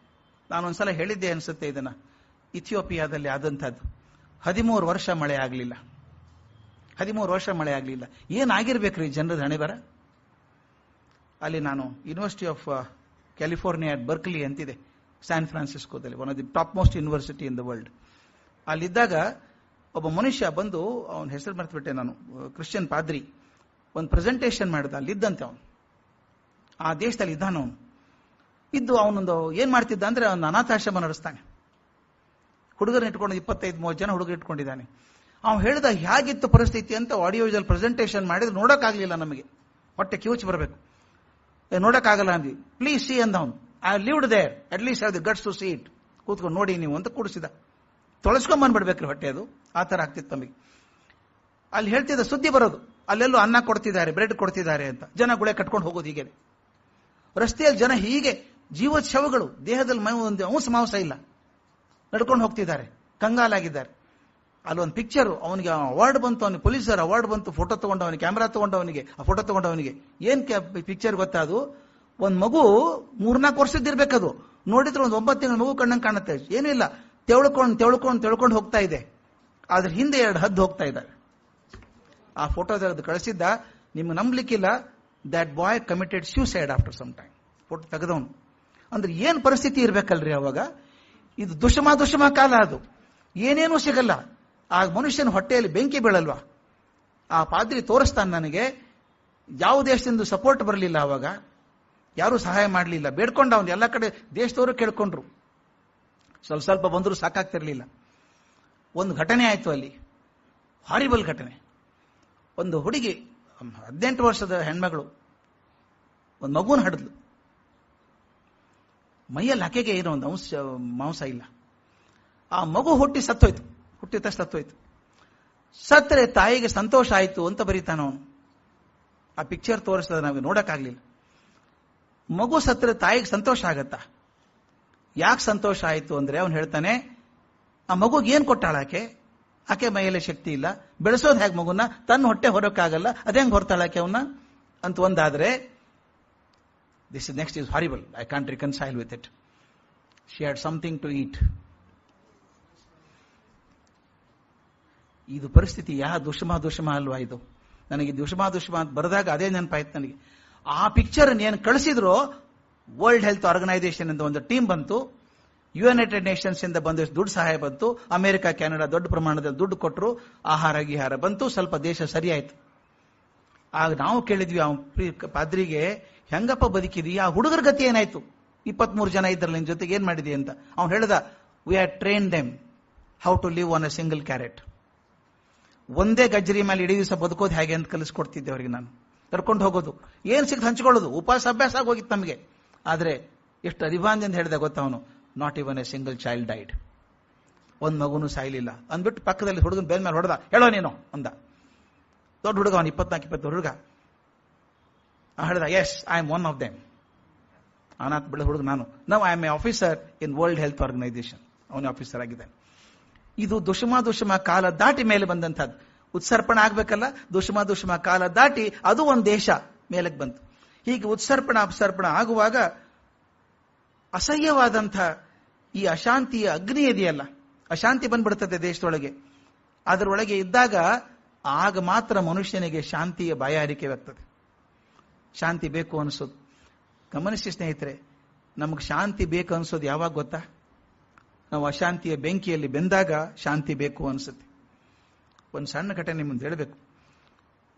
ನಾನೊಂದ್ಸಲ ಹೇಳಿದ್ದೆ ಅನ್ಸುತ್ತೆ ಇದನ್ನ. ಇಥಿಯೋಪಿಯಾದಲ್ಲಿ ಆದಂಥದ್ದು. ಹದಿಮೂರು ವರ್ಷ ಮಳೆ ಆಗಲಿಲ್ಲ. ಹದಿಮೂರು ವರ್ಷ ಮಳೆ ಆಗಲಿಲ್ಲ. ಏನಾಗಿರ್ಬೇಕ್ರಿ ಜನರದ ಹಣೆ ಬರ? ಅಲ್ಲಿ ನಾನು ಯೂನಿವರ್ಸಿಟಿ ಆಫ್ ಕ್ಯಾಲಿಫೋರ್ನಿಯಾ ಬರ್ಕ್ಲಿ ಅಂತಿದೆ. San ಫ್ರಾನ್ಸಿಸ್ಕೋದಲ್ಲಿ one of the top most university in the world ಅಲ್ಲಿದ್ದಾಗ ಒಬ್ಬ ಮನುಷ್ಯ ಬಂದು ಅವನ ಹೆಸರು ಮರೆತುಬಿಟ್ಟೆ ನಾನು ಕ್ರಿಶ್ಚಿಯನ್ ಪಾದ್ರಿ ಒಂದು ಪ್ರೆಸೆಂಟೇಷನ್ ಮಾಡಿದ, ಅಲ್ಲಿದ್ದಂತೆ ಅವನು. ಆ ದೇಶದಲ್ಲಿ ಇದ್ದಾನ ಅವನು. ಇದ್ದು ಅವನೊಂದು ಏನ್ ಮಾಡ್ತಿದ್ದ ಅಂದ್ರೆ ಅವನು ಅನಾಥಾಶ್ರಮ ನಡೆಸ್ತಾನೆ. ಹುಡುಗರನ್ನ ಇಟ್ಕೊಂಡು ಇಪ್ಪತ್ತೈದು ಮೂವತ್ತು ಜನ ಹುಡುಗರು ಇಟ್ಕೊಂಡಿದ್ದಾನೆ. ಅವ್ನು ಹೇಳಿದ ಹೇಗಿತ್ತು ಪರಿಸ್ಥಿತಿ ಅಂತ ಆಡಿಯೋ ವಿಜುವಲ್ ಪ್ರೆಸೆಂಟೇಷನ್ ಮಾಡಿದ್ರೆ ನೋಡೋಕ್ಕಾಗಲಿಲ್ಲ ನಮಗೆ. ಹೊಟ್ಟೆ ಕಿವುಚಿ ಬರಬೇಕು. ನೋಡೋಕ್ಕಾಗಲ್ಲ ಅಂದ್ವಿ. ಪ್ಲೀಸ್ ಸಿ ಅಂದ ಅವನು I lived there at least the guts to see it ಕೂತ್ಕೊಂಡು, ನೋಡಿ ನೀವು, ಅಂತ ಕೂಡಿಸಿದ. ತೊಳಸ್ಕೊಂಡ್ ಬಂದ್ಬಿಡ್ಬೇಕ್ರಿ ಹೊಟ್ಟೆ ಅದು. ಆ ಥರ ಆಗ್ತಿತ್ತು ನಮಗೆ. ಅಲ್ಲಿ ಹೇಳ್ತಿದ್ದ ಸುದ್ದಿ ಬರೋದು. ಅಲ್ಲೆಲ್ಲೂ ಅನ್ನ ಕೊಡ್ತಿದ್ದಾರೆ, ಬ್ರೆಡ್ ಕೊಡ್ತಿದ್ದಾರೆ ಅಂತ. ಜನ ಗುಳೆ ಕಟ್ಕೊಂಡು ಹೋಗೋದು ಹೀಗೆ. ರಸ್ತೆಯಲ್ಲಿ ಜನ ಹೀಗೆ ಜೀವೋತ್ಸವಗಳು ದೇಹದಲ್ಲಿ ಮೈ ಒಂದು ಅಂಶ ಮಾಂಸ ಇಲ್ಲ. ನಡ್ಕೊಂಡು ಹೋಗ್ತಿದ್ದಾರೆ. ಕಂಗಾಲಾಗಿದ್ದಾರೆ. ಅಲ್ಲೊಂದು ಪಿಕ್ಚರ್ ಅವನಿಗೆ ಅವಾರ್ಡ್ ಬಂತು, ಅವನಿಗೆ ಪೊಲೀಸರ್ ಅವಾರ್ಡ್ ಬಂತು ಫೋಟೋ ತಗೊಂಡವನಿಗೆ ಕ್ಯಾಮ್ರಾ ತಗೊಂಡವನಿಗೆ, ಆ ಫೋಟೋ ತಗೊಂಡವನಿಗೆ. ಏನ್ ಪಿಕ್ಚರ್ ಗೊತ್ತಾ ಅದು? ಒಂದ್ ಮಗು ಮೂರ್ನಾಲ್ಕು ವರ್ಷದ್ದಿರ್ಬೇಕದು ನೋಡಿದ್ರೆ ಒಂದು ಒಂಬತ್ತು ತಿಂಗಳ ಮಗು ಕಣ್ಣಂಗೆ ಕಾಣುತ್ತೆ. ಏನೂ ಇಲ್ಲ. ತೆವಳ್ಕೊಂಡು ತೆವಳ್ಕೊಂಡು ತೆಳ್ಕೊಂಡು ಹೋಗ್ತಾ ಇದೆ. ಅದ್ರ ಹಿಂದೆ ಎರಡು ಹದ್ದು ಹೋಗ್ತಾ ಇದ್ದಾರೆ. ಆ ಫೋಟೋ ತೆಗೆದು ಕಳಿಸಿದ್ದ, ನಿಮ್ಗೆ ನಂಬಲಿಕ್ಕಿಲ್ಲ that boy committed suicide after some time photo ತೆಗೆದವನು. ಅಂದ್ರೆ ಏನ್ ಪರಿಸ್ಥಿತಿ ಇರ್ಬೇಕಲ್ರಿ ಅವಾಗ? ಇದು ದುಷಮ ದುಷಮ ಕಾಲ ಅದು. ಏನೇನೂ ಸಿಗಲ್ಲ. ಆ ಮನುಷ್ಯನ ಹೊಟ್ಟೆಯಲ್ಲಿ ಬೆಂಕಿ ಬೀಳಲ್ವಾ? ಆ ಪಾದ್ರಿ ತೋರಿಸ್ತಾನೆ ನನಗೆ, ಯಾವ ದೇಶದಿಂದ ಸಪೋರ್ಟ್ ಬರಲಿಲ್ಲ ಅವಾಗ, ಯಾರೂ ಸಹಾಯ ಮಾಡಲಿಲ್ಲ, ಬೇಡ್ಕೊಂಡು ಅವನು, ಎಲ್ಲ ಕಡೆ ದೇಶದವರು ಕೇಳ್ಕೊಂಡ್ರು. ಸ್ವಲ್ಪ ಸ್ವಲ್ಪ ಬಂದರೂ ಸಾಕಾಗ್ತಿರಲಿಲ್ಲ. ಒಂದು ಘಟನೆ ಆಯಿತು ಅಲ್ಲಿ. ಹಾರಿಬಲ್ ಘಟನೆ. ಒಂದು ಹುಡುಗಿ, ಹದಿನೆಂಟು ವರ್ಷದ ಹೆಣ್ಮಗಳು, ಒಂದು ಮಗುನ ಹಡಿದ್ಲು. ಮೈಯಲ್ಲಿ ಹಕೆಗೆ ಏನೋ ಒಂದು ಅಂಶ, ಮಾಂಸ ಇಲ್ಲ. ಆ ಮಗು ಹುಟ್ಟಿ ಸತ್ತೋಯ್ತು. ಹುಟ್ಟಿದ ಸತ್ತೋಯ್ತು ಸತ್ತರೆ ತಾಯಿಗೆ ಸಂತೋಷ ಆಯಿತು ಅಂತ ಬರೀತಾನ ಅವನು. ಆ ಪಿಕ್ಚರ್ ತೋರಿಸಿದ ನಾವು ನೋಡಕ್ಕಾಗ್ಲಿಲ್ಲ. ಮಗು ಸತ್ತರೆ ತಾಯಿಗೆ ಸಂತೋಷ ಆಗತ್ತಾ? ಯಾಕೆ ಸಂತೋಷ ಆಯಿತು ಅಂದ್ರೆ ಅವನು ಹೇಳ್ತಾನೆ, ಆ ಮಗುಗೆ ಏನ್ ಕೊಟ್ಟಾಳ ಆಕೆ? ಆಕೆ ಮೈಯಲ್ಲಿ ಶಕ್ತಿ ಇಲ್ಲ. ಬೆಳೆಸೋದು ಹೇಗೆ ಮಗುನ? ತನ್ನ ಹೊಟ್ಟೆ ಹೊರಕ್ಕಾಗಲ್ಲ. ಅದೇಂಗ್ ಹೊರತಾಳಾಕೆ ಅವನ್ನ ಅಂತ ಒಂದಾದ್ರೆ this is next is horrible I can't reconcile with it she had something to eat ಇದು ಪರಿಸ್ಥಿತಿ ಯಾ ದುಷ್ಮ ದುಷ್ಮ ಅಲ್ವಾ ಇದು? ನನಗೆ ದುಷ್ಮ ದುಷ್ಮ ಅಂತ ಬರೆದಾಗ ಅದೇ ನೆನಪಾಯ್ತು ನನಗೆ. ಆ ಪಿಕ್ಚರ್ ಏನು ಕಳಿಸಿದ್ರು ವರ್ಲ್ಡ್ ಹೆಲ್ತ್ ಆರ್ಗನೈಸೇಷನ್ ಇಂದ ಒಂದು ಟೀಮ್ ಬಂತು. ಯುನೈಟೆಡ್ ನೇಷನ್ಸ್ ಇಂದ ಬಂದಷ್ಟು ದುಡ್ಡು ಸಹಾಯ ಬಂತು. ಅಮೆರಿಕ, ಕೆನಡಾ ದೊಡ್ಡ ಪ್ರಮಾಣದಲ್ಲಿ ದುಡ್ಡು ಕೊಟ್ಟರು ಆಹಾರ, ಗಿಹಾರ ಬಂತು. ಸ್ವಲ್ಪ ದೇಶ ಸರಿ ಆಯ್ತು ಆಗ ನಾವು ಕೇಳಿದ್ವಿ, ಆ ಪಾದ್ರಿಗೆ, ಹೆಂಗಪ್ಪ ಬದುಕಿದಿ? ಆ ಹುಡುಗರ ಗತಿ ಏನಾಯ್ತು? ಇಪ್ಪತ್ಮೂರು ಜನ ಇದ್ರಲ್ಲ ನಿನ್ ಜೊತೆಗೆ ಏನ್ ಮಾಡಿದಿ? ಅಂತ. ಅವ್ನು ಹೇಳ್ದ we are train them how to live on a single carrot ಒಂದೇ ಗಜ್ಜರಿ ಮೇಲೆ ಇಡೀ ದಿವಸ ಬದುಕೋದು ಹೇಗೆ ಅಂತ ಕಲಿಸ್ಕೊಡ್ತಿದ್ದೆ ಅವರಿಗೆ ನಾನು. ಕರ್ಕೊಂಡು ಹೋಗೋದು. ಏನು ಸಿಕ್ತು ಹಂಚ್ಕೊಳ್ಳೋದು? ಉಪವಾಸ ಅಭ್ಯಾಸ ಆಗೋಗಿತ್ತು ನಮಗೆ. ಆದರೆ ಎಷ್ಟು ಅಂತ ಹೇಳಿದೆ ಗೊತ್ತ ಅವನು? Not even a single child died ಒಂದು ಮಗುನೂ ಸಾಯ್ಲಿಲ್ಲ. ಅಂದ್ಬಿಟ್ಟು ಪಕ್ಕದಲ್ಲಿ ಹುಡುಗನ ಬೇಲ್ ಮೇಲೆ ಹೊಡೆದ. ಹೇಳೋ ನೀನು, ಅಂದ. ದೊಡ್ಡ ಹುಡುಗ ಅವನು ಇಪ್ಪತ್ನಾಲ್ಕು ಇಪ್ಪತ್ತು ಹುಡುಗ. ಹೇಳ್ದ yes I am one of them ಅನಾಥ್ ಬಿಡ ಹುಡುಗ ನಾನು. ನಾವು I am a officer in World Health Organization ಅವನೇ ಆಫೀಸರ್ ಆಗಿದ್ದಾನೆ ಇದು ದುಷಮ ದುಷಮ ಕಾಲ ದಾಟಿ ಮೇಲೆ ಬಂದಂತಹದ್ದು. ಉತ್ಸರ್ಪಣ ಆಗ್ಬೇಕಲ್ಲ? ದುಷಮ ದುಷಮ ಕಾಲ ದಾಟಿ ಅದು ಒಂದು ದೇಶ ಮೇಲಕ್ಕೆ ಬಂತು. ಹೀಗೆ ಉತ್ಸರ್ಪಣ ಅಪಸರ್ಪಣ ಆಗುವಾಗ ಅಸಹ್ಯವಾದಂಥ ಈ ಅಶಾಂತಿಯ ಅಗ್ನಿ ಇದೆಯಲ್ಲ? ಅಶಾಂತಿ ಬಂದ್ಬಿಡ್ತದೆ ದೇಶದೊಳಗೆ. ಅದರೊಳಗೆ ಇದ್ದಾಗ ಆಗ ಮಾತ್ರ ಮನುಷ್ಯನಿಗೆ ಶಾಂತಿಯ ಬಾಯಾರಿಕೆ ಆಗ್ತದೆ. ಶಾಂತಿ ಬೇಕು ಅನಿಸೋದು. ಗಮನಿಸಿ ಸ್ನೇಹಿತರೆ, ನಮಗೆ ಶಾಂತಿ ಬೇಕು ಅನ್ಸೋದು ಯಾವಾಗ ಗೊತ್ತಾ? ನಾವು ಅಶಾಂತಿಯ ಬೆಂಕಿಯಲ್ಲಿ ಬೆಂದಾಗ ಶಾಂತಿ ಬೇಕು ಅನಿಸುತ್ತೆ. ಒಂದು ಸಣ್ಣ ಘಟನೆ ಮುಂದೆ ಹೇಳಬೇಕು.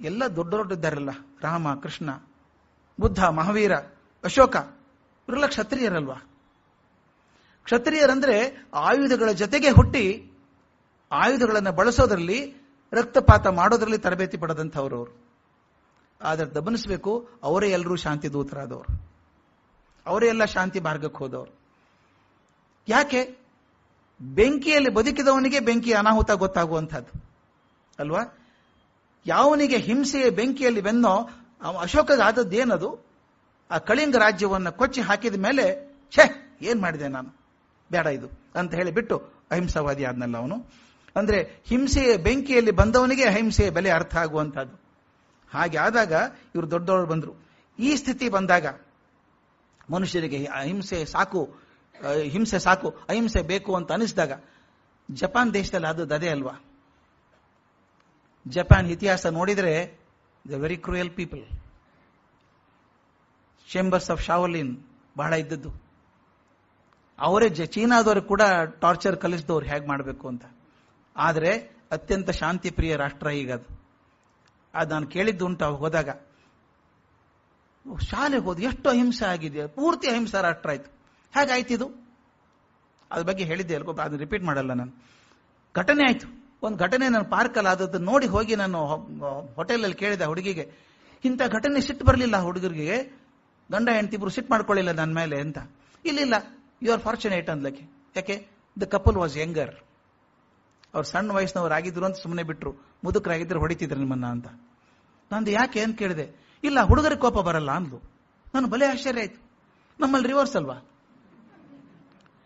ಎಲ್ಲ ದೊಡ್ಡ ದೊಡ್ಡದ್ದಾರಲ್ಲ ರಾಮ, ಕೃಷ್ಣ, ಬುದ್ಧ, ಮಹಾವೀರ, ಅಶೋಕ ಇವರೆಲ್ಲ ಕ್ಷತ್ರಿಯರಲ್ವಾ? ಕ್ಷತ್ರಿಯರಂದ್ರೆ ಆಯುಧಗಳ ಜೊತೆಗೆ ಹುಟ್ಟಿ ಆಯುಧಗಳನ್ನು ಬಳಸೋದ್ರಲ್ಲಿ, ರಕ್ತಪಾತ ಮಾಡೋದ್ರಲ್ಲಿ ತರಬೇತಿ ಪಡೆದಂಥವ್ರು ಅವರು ಆದ್ರೆ ಗಮನಿಸಬೇಕು, ಅವರೇ ಎಲ್ಲರೂ ಶಾಂತಿ ದೂತರಾದವರು. ಅವರೇ ಎಲ್ಲ ಶಾಂತಿ ಮಾರ್ಗಕ್ಕೆ ಹೋದವರು. ಯಾಕೆ? ಬೆಂಕಿಯಲ್ಲಿ ಬದುಕಿದವನಿಗೆ ಬೆಂಕಿ ಅನಾಹುತ ಗೊತ್ತಾಗುವಂಥದ್ದು. ಅಲ್ವಾ? ಯಾವನಿಗೆ ಹಿಂಸೆಯ ಬೆಂಕಿಯಲ್ಲಿ ಬೆನ್ನೋ ಅಶೋಕದಾದದ್ದೇನದು ಆ ಕಳಿಂಗ ರಾಜ್ಯವನ್ನು ಕೊಚ್ಚಿ ಹಾಕಿದ ಮೇಲೆ, ಛೇ, ಏನ್ ಮಾಡಿದೆ ನಾನು? ಬೇಡ ಇದು ಅಂತ ಹೇಳಿ ಬಿಟ್ಟು ಅಹಿಂಸಾವಾದಿ ಆದ್ನಲ್ಲ ಅವನು. ಅಂದ್ರೆ ಹಿಂಸೆಯ ಬೆಂಕಿಯಲ್ಲಿ ಬಂದವನಿಗೆ ಅಹಿಂಸೆಯ ಬೆಲೆ ಅರ್ಥ ಆಗುವಂತಹದ್ದು ಹಾಗೆ ಆದಾಗ ಇವರು ದೊಡ್ಡವರು ಬಂದರು. ಈ ಸ್ಥಿತಿ ಬಂದಾಗ ಮನುಷ್ಯರಿಗೆ ಅಹಿಂಸೆ ಸಾಕು. ಹಿಂಸೆ ಸಾಕು, ಅಹಿಂಸೆ ಬೇಕು ಅಂತ ಅನಿಸಿದಾಗ, ಜಪಾನ್ ದೇಶದಲ್ಲಿ ಅದು ಅದೇ ಅಲ್ವಾ? ಜಪಾನ್ ಇತಿಹಾಸ ನೋಡಿದ್ರೆ, the very cruel people. Chambers of Shaolin ಬಹಳ ಇದ್ದದ್ದು. ಅವರೇ ಚೀನಾದವರು ಕೂಡ ಟಾರ್ಚರ್ ಕಲಿಸಿದವ್ರು ಹೇಗೆ ಮಾಡಬೇಕು ಅಂತ. ಆದರೆ, ಅತ್ಯಂತ ಶಾಂತಿ ಪ್ರಿಯ ರಾಷ್ಟ್ರ ಈಗ ಅದು. ಅದು ನಾನು ಕೇಳಿದ್ದು ಉಂಟು ಹೋದಾಗ. ಶಾಲೆಗೆ ಹೋದ್ ಎಷ್ಟು ಅಹಿಂಸೆ ಆಗಿದೆ. ಪೂರ್ತಿ ಅಹಿಂಸಾ ರಾಷ್ಟ್ರ ಆಯ್ತು. ಹೇಗಾಯ್ತು ಇದು? ಅದ್ರ ಬಗ್ಗೆ ಹೇಳಿದ್ದೆ ಅಲ್ಕೋ ಅದನ್ನ ರಿಪೀಟ್ ಮಾಡಲ್ಲ ನಾನು. ಘಟನೆ ಆಯ್ತು. ಒಂದು ಘಟನೆ ನನ್ನ ಪಾರ್ಕಲ್ಲಿ ಆದದ್ದು ನೋಡಿ ಹೋಗಿ ನಾನು ಹೋಟೆಲಲ್ಲಿ ಕೇಳಿದೆ ಹುಡುಗಿಗೆ. ಇಂಥ ಘಟನೆ ಸಿಟ್ಟು ಬರಲಿಲ್ಲ ಹುಡುಗರಿಗೆ. ಗಂಡ ಹೆಂಡತಿಬ್ರು ಸಿಟ್ಟು ಮಾಡ್ಕೊಳ್ಳಿಲ್ಲ ನನ್ನ ಮೇಲೆ ಅಂತ. ಇಲ್ಲ ಇಲ್ಲ ಯು ಆರ್ ಫಾರ್ಚುನೇಟ್ ಅಂದ್ಲಕ್ಕೆ. ಯಾಕೆ? ದ ಕಪಲ್ ವಾಸ್ ಯಂಗರ್ ಅವ್ರು ಸಣ್ಣ ವಯಸ್ಸಿನವ್ರು ಆಗಿದ್ರು ಅಂತ ಸುಮ್ಮನೆ ಬಿಟ್ರು. ಮುದುಕರಾಗಿದ್ರೆ ಹೊಡಿತಿದ್ರು ನಿಮ್ಮನ್ನ ಅಂತ. ನಂದು ಯಾಕೆ ಅಂತ ಕೇಳಿದೆ? ಇಲ್ಲ, ಹುಡುಗರಿಗೆ ಕೋಪ ಬರಲ್ಲ ಅಂದ್ಲು. ನಾನು ಬಲೆ ಆಶ್ಚರ್ಯ ಆಯ್ತು. ನಮ್ಮಲ್ಲಿ ರಿವರ್ಸ್ ಅಲ್ವಾ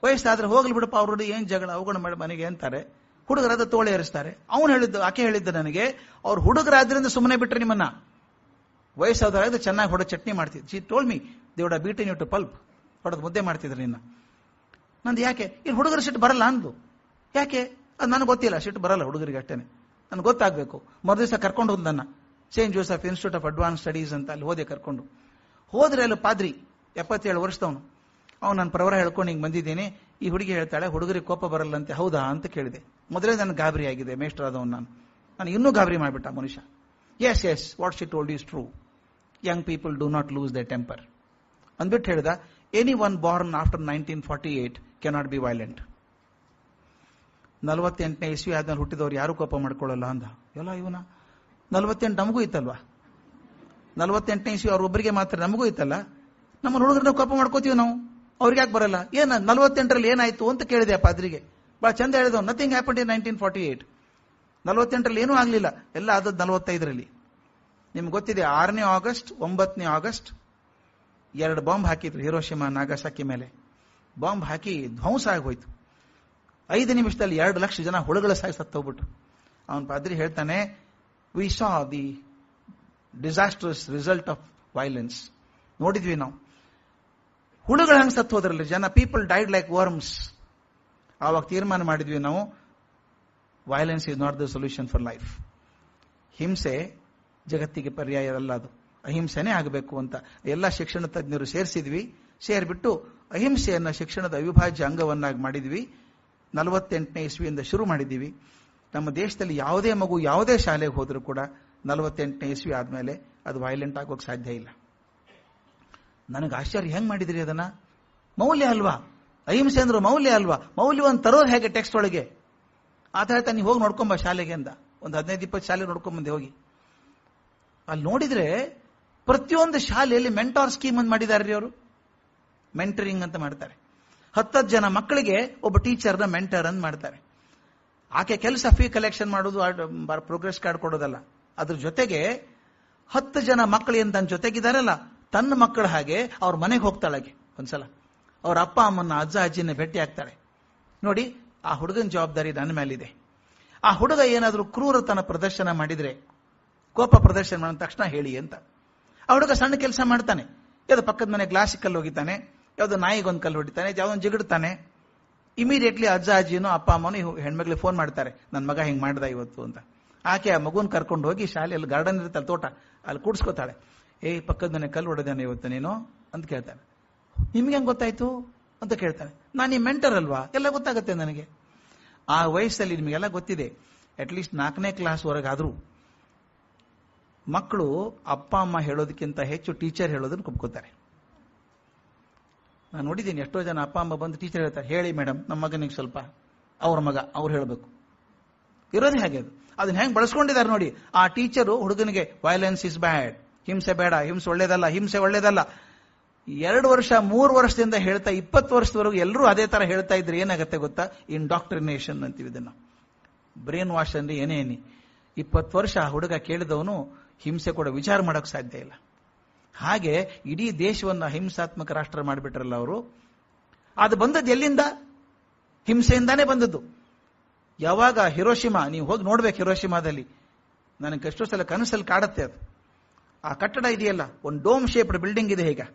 ವಯಸ್ಸಾದ್ರೆ ಹೋಗ್ಲಿ ಬಿಡಪ್ಪ ಅವ್ರ ಏನ್ ಜಗಳ? ಅವುಗಳ ಮಾಡಿ ಮನೆಗೆ ಅಂತಾರೆ. ಹುಡುಗರಾದ ತೋಳೆ ಏರಿಸ್ತಾರೆ. ಅವನು ಹೇಳಿದ್ದು, ಆಕೆ ಹೇಳಿದ್ದು ನನಗೆ, ಅವ್ರು ಹುಡುಗರಾದ್ರಿಂದ ಸುಮ್ಮನೆ ಬಿಟ್ರೆ ನಿಮ್ಮನ್ನ. ವಯಸ್ಸಾದ್ರೆ ಚೆನ್ನಾಗಿ ಹೊಡೆ ಚಟ್ನಿ ಮಾಡ್ತಿದ್ರು. She told me ದೇವಡ beating you to pulp ಹೊಡೆದು ಮುದ್ದೆ ಮಾಡ್ತಿದ್ರು ನಿನ್ನ. ನಂದು ಯಾಕೆ? ಇಲ್ಲಿ ಹುಡುಗರ ಸಿಟ್ಟು ಬರಲ್ಲ ಅಂದು ಯಾಕೆ? ಅದು ನನಗೆ ಗೊತ್ತಿಲ್ಲ. ಸಿಟ್ಟು ಬರಲ್ಲ ಹುಡುಗರಿಗೆ ಅಷ್ಟೇನೆ. ನನಗೆ ಗೊತ್ತಾಗಬೇಕು. ಮರು ದಿವಸ ಕರ್ಕೊಂಡು ಹೋದ್ ನನ್ನ. Saint Joseph institute of advance studies ಅಂತ ಅಲ್ಲಿ ಹೋದೆ ಕರ್ಕೊಂಡು. ಹೋದ್ರೆ ಅಲ್ಲಿ ಪಾದ್ರಿ, ಎಪ್ಪತ್ತೇಳು ವರ್ಷದವನು. ಅವ್ನು ನಾನು ಪ್ರವರ ಹೇಳ್ಕೊಂಡು ಹಿಂಗೆ ಬಂದಿದ್ದೀನಿ, ಈ ಹುಡುಗಿ ಹೇಳ್ತಾಳೆ, ಹುಡುಗರಿಗೆ ಕೋಪ ಬರಲ್ಲಂತೆ, ಹೌದಾ? ಅಂತ ಕೇಳಿದೆ. ಮೊದಲೇ ನನ್ನ ಗಾಬರಿ ಆಗಿದೆ ಮೇಸ್ಟರ್ ಆದವನು ನಾನು. ನಾನು ಇನ್ನೂ ಗಾಬರಿ ಮಾಡಿಬಿಟ್ಟ ಮನುಷ್ಯ. Yes yes what she told is true young people do not lose the temper ಅಂದ್ಬಿಟ್ಟು ಹೇಳಿದ any one born after nineteen forty eight cannot be violent ನಲವತ್ತೆಂಟನೇ ಇಸ್ವಿ ಆದ್ಮೇಲೆ ಹುಟ್ಟಿದವ್ರು ಯಾರು ಕೋಪ ಮಾಡ್ಕೊಳ್ಳಲ್ಲ ಅಂದ. ಎಲ್ಲ ಇವನ? ನಲವತ್ತೆಂಟು ನಮಗೂ ಇತ್ತಲ್ವಾ? ನಲವತ್ತೆಂಟನೇ ಇಸ್ವಿ ಅವ್ರೊಬ್ಬರಿಗೆ ಮಾತ್ರ ನಮಗೂ ಇತ್ತಲ್ಲ? ನಮ್ಮ ಹುಡುಗರನ್ನ ಕೋಪ ಮಾಡ್ಕೋತೀವಿ ನಾವು. ಅವ್ರಿಗೆ ಯಾಕೆ ಬರಲ್ಲ? ಏನ, ನಲ್ವತ್ತೆಂಟರಲ್ಲಿ ಏನಾಯ್ತು ಅಂತ ಕೇಳಿದೆ ಪಾದ್ರಿಗೆ. ಬಹಳ ಚಂದ ಹೇಳಿದವ್. Nothing happen in nineteen forty eight ನಲ್ವತ್ತೆಂಟರಲ್ಲಿ ಏನೂ ಆಗಲಿಲ್ಲ. ಎಲ್ಲ ಆದದ್ದು ನಲವತ್ತೈದರಲ್ಲಿ. ನಿಮ್ಗೆ ಗೊತ್ತಿದೆ, ಆರನೇ ಆಗಸ್ಟ್, ಒಂಬತ್ತನೇ ಆಗಸ್ಟ್, ಎರಡು ಬಾಂಬ್ ಹಾಕಿದ್ರು ಹಿರೋಶಿಮಾ, ನಾಗಸಾಕಿ ಮೇಲೆ. ಬಾಂಬ್ ಹಾಕಿ ಧ್ವಂಸ ಆಗೋಯ್ತು. ಐದು ನಿಮಿಷದಲ್ಲಿ ಎರಡು ಲಕ್ಷ ಜನ ಹುಳುಗಳ ಸಾಯಿ ಸತ್ತೋಗ್ಬಿಟ್ರು. ಅವನ ಪಾದ್ರಿ ಹೇಳ್ತಾನೆ we saw the disasters result of violence ನೋಡಿದ್ವಿ ನಾವು. ಹುಳುಗಳು ಹಂಗೆ ಸತ್ತು ಹೋದ್ರಲ್ಲಿ ಜನ ಪೀಪಲ್ ಡೈಡ್ ಲೈಕ್ ವರ್ಮ್ಸ್ ಆವಾಗ ತೀರ್ಮಾನ ಮಾಡಿದ್ವಿ ನಾವು violence is not the solution for life ಹಿಂಸೆ ಜಗತ್ತಿಗೆ ಪರ್ಯಾಯ ಅಲ್ಲ ಅದು. ಅಹಿಂಸೆನೇ ಆಗಬೇಕು ಅಂತ. ಎಲ್ಲ ಶಿಕ್ಷಣ ತಜ್ಞರು ಸೇರಿಸಿದ್ವಿ, ಸೇರಿಬಿಟ್ಟು ಅಹಿಂಸೆಯನ್ನು ಶಿಕ್ಷಣದ ಅವಿಭಾಜ್ಯ ಅಂಗವನ್ನಾಗಿ ಮಾಡಿದ್ವಿ. ನಲವತ್ತೆಂಟನೇ ಇಸ್ವಿಯಿಂದ ಶುರು ಮಾಡಿದ್ದೀವಿ. ನಮ್ಮ ದೇಶದಲ್ಲಿ ಯಾವುದೇ ಮಗು ಯಾವುದೇ ಶಾಲೆಗೆ ಹೋದರೂ ಕೂಡ ನಲವತ್ತೆಂಟನೇ ಇಸ್ವಿ ಆದಮೇಲೆ ಅದು ವೈಲೆಂಟ್ ಆಗೋಕೆ ಸಾಧ್ಯ ಇಲ್ಲ. ನನಗೆ ಆಶ್ಚರ್ಯ, ಹೆಂಗ್ ಮಾಡಿದ್ರಿ ಅದನ್ನ? ಮೌಲ್ಯ ಅಲ್ವಾ? ಅಹಿಂಸೆ ಅಂದ್ರೆ ಮೌಲ್ಯ ಅಲ್ವಾ? ಮೌಲ್ಯವನ್ನು ತರೋದು ಹೇಗೆ ಟೆಕ್ಸ್ಟ್ ಒಳಗೆ? ಆತ ಹೇಳ್ತಾ ನೀವು ಹೋಗಿ ನೋಡ್ಕೊಂಬ ಶಾಲೆಗೆ ಅಂದ ಒಂದು ಹದಿನೈದು, ಇಪ್ಪತ್ತು ಶಾಲೆ ನೋಡ್ಕೊಂಬಂದೆ ಹೋಗಿ. ಅಲ್ಲಿ ನೋಡಿದ್ರೆ ಪ್ರತಿಯೊಂದು ಶಾಲೆಯಲ್ಲಿ ಮೆಂಟಾರ್ ಸ್ಕೀಮ್ ಅಂತ ಮಾಡಿದ್ದಾರೆ ಅವರು. ಮೆಂಟರಿಂಗ್ ಅಂತ ಮಾಡ್ತಾರೆ. ಹತ್ತತ್ತು ಜನ ಮಕ್ಕಳಿಗೆ ಒಬ್ಬ ಟೀಚರ್ನ ಮೆಂಟರ್ ಅಂತ ಮಾಡ್ತಾರೆ. ಆಕೆ ಕೆಲಸ ಫೀ ಕಲೆಕ್ಷನ್ ಮಾಡೋದು ಪ್ರೋಗ್ರೆಸ್ ಕಾರ್ಡ್ ಕೊಡೋದಲ್ಲ. ಅದ್ರ ಜೊತೆಗೆ ಹತ್ತು ಜನ ಮಕ್ಕಳು ಅಂತ ಜೊತೆಗಿದಾರಲ್ಲ? ತನ್ನ ಮಕ್ಕಳ ಹಾಗೆ ಅವ್ರ ಮನೆಗೆ ಹೋಗ್ತಾಳಾಗೆ ಒಂದ್ಸಲ. ಅವ್ರ ಅಪ್ಪ ಅಮ್ಮನ ಅಜ್ಜ, ಅಜ್ಜಿನ ಭೇಟಿ ಆಗ್ತಾಳೆ. ನೋಡಿ, ಆ ಹುಡುಗನ ಜವಾಬ್ದಾರಿ ನನ್ನ ಮೇಲಿದೆ. ಆ ಹುಡುಗ ಏನಾದರೂ ಕ್ರೂರತನ ಪ್ರದರ್ಶನ ಮಾಡಿದ್ರೆ, ಕೋಪ ಪ್ರದರ್ಶನ ಮಾಡಿದ ತಕ್ಷಣ ಹೇಳಿ ಅಂತ. ಆ ಹುಡುಗ ಸಣ್ಣ ಕೆಲಸ ಮಾಡ್ತಾನೆ. ಯಾವ್ದೋ ಪಕ್ಕದ ಮನೆ ಗ್ಲಾಸ್ ಕಲ್ಲು ಹೋಗಿತಾನೆ ಯಾವ್ದೋ ನಾಯಿಗೊಂದು ಕಲ್ಲು ಹೊಡಿತಾನೆ ಯಾವ್ದೊಂದು ಜಿಗಿಡ್ತಾನೆ. ಇಮಿಡಿಯೇಟ್ಲಿ ಅಜ್ಜ, ಅಜ್ಜಿನೋ, ಅಪ್ಪ, ಅಮ್ಮನೂ ಹೆಣ್ಮಗಳಿಗೆ ಫೋನ್ ಮಾಡ್ತಾರೆ. ನನ್ನ ಮಗ ಹಿಂಗ್ ಮಾಡ್ದ ಇವತ್ತು ಅಂತ. ಆಕೆ ಆ ಮಗುನ್ ಕರ್ಕೊಂಡು ಹೋಗಿ ಶಾಲೆಯಲ್ಲಿ ಗಾರ್ಡನ್ ಇರುತ್ತಲ್ಲ ತೋಟ, ಅಲ್ಲಿ ಕೂಡಿಸ್ಕೋತಾಳೆ. ಏಯ್ ಪಕ್ಕದ ಮನೆ ಕಲ್ಲು ಹೊಡೆದಾನೆ ಇವತ್ತು ನೀನು? ಅಂತ ಕೇಳ್ತಾನೆ. ನಿಮ್ಗೆ ಹೆಂಗ್ ಗೊತ್ತಾಯ್ತು? ಅಂತ ಕೇಳ್ತಾನೆ. ನಾನು ಈ ಮೆಂಟರ್ ಅಲ್ವಾ? ಎಲ್ಲ ಗೊತ್ತಾಗುತ್ತೆ ನನಗೆ. ಆ ವಯಸ್ಸಲ್ಲಿ ನಿಮಗೆಲ್ಲ ಗೊತ್ತಿದೆ. ಅಟ್ಲೀಸ್ಟ್ ನಾಲ್ಕನೇ ಕ್ಲಾಸ್ ವರೆಗಾದ್ರೂ ಮಕ್ಕಳು ಅಪ್ಪ, ಅಮ್ಮ ಹೇಳೋದಕ್ಕಿಂತ ಹೆಚ್ಚು ಟೀಚರ್ ಹೇಳೋದನ್ನ ಕುಬ್ಕೋತಾರೆ. ನಾನು ನೋಡಿದ್ದೀನಿ ಎಷ್ಟೋ ಜನ ಅಪ್ಪ, ಅಮ್ಮ ಬಂದು ಟೀಚರ್ ಹೇಳ್ತಾರೆ, ಹೇಳಿ ಮೇಡಮ್ ನಮ್ಮ ಮಗನಿಗೆ ಸ್ವಲ್ಪ, ಅವ್ರ ಮಗ, ಅವ್ರು ಹೇಳಬೇಕು. ಇರೋದೇ ಹಾಗೆ ಅದು. ಅದನ್ನ ಹೆಂಗ್ ಬಳಸ್ಕೊಂಡಿದ್ದಾರೆ ನೋಡಿ, ಆ ಟೀಚರು ಹುಡುಗನಿಗೆ ವೈಲೆನ್ಸ್ ಇಸ್ ಬ್ಯಾಡ್ ಹಿಂಸೆ ಬೇಡ, ಹಿಂಸೆ ಒಳ್ಳೇದಲ್ಲ ಹಿಂಸೆ ಒಳ್ಳೇದಲ್ಲ. ಎರಡು ವರ್ಷ, ಮೂರು ವರ್ಷದಿಂದ ಹೇಳ್ತಾ, ಇಪ್ಪತ್ತು ವರ್ಷದವರೆಗೂ ಎಲ್ಲರೂ ಅದೇ ತರ ಹೇಳ್ತಾ ಇದ್ರೆ ಏನಾಗುತ್ತೆ ಗೊತ್ತಾ? ಇನ್ ಡಾಕ್ಟ್ರಿನೇಷನ್ ಅಂತೀವಿ ಇದನ್ನ. ಬ್ರೇನ್ ವಾಶ್ ಅಂದ್ರೆ ಏನೇ ಏನಿ ಇಪ್ಪತ್ತು ವರ್ಷ ಆ ಹುಡುಗ ಕೇಳಿದವನು ಹಿಂಸೆ ಕೂಡ ವಿಚಾರ ಮಾಡೋಕೆ ಸಾಧ್ಯ ಇಲ್ಲ. ಹಾಗೆ ಇಡೀ ದೇಶವನ್ನು ಹಿಂಸಾತ್ಮಕ ರಾಷ್ಟ್ರ ಮಾಡಿಬಿಟ್ರಲ್ಲ ಅವರು. ಅದು ಬಂದದ್ದು ಎಲ್ಲಿಂದ? ಹಿಂಸೆಯಿಂದಾನೇ ಬಂದದ್ದು. ಯಾವಾಗ ಹಿರೋಶಿಮಾ, ನೀವು ಹೋಗಿ ನೋಡ್ಬೇಕು ಹಿರೋಶಿಮಾದಲ್ಲಿ. ನನಗೆ ಎಷ್ಟೋ ಸಲ ಕನಸಲ್ಲಿ ಕಾಡತ್ತೆ ಅದು. ಆ ಕಟ್ಟಡ ಇದೆಯಲ್ಲ, ಒಂದು ಡೋಮ್ ಶೇಪ್ಡ್ ಬಿಲ್ಡಿಂಗ್ ಇದೆ ಹೇಗೆ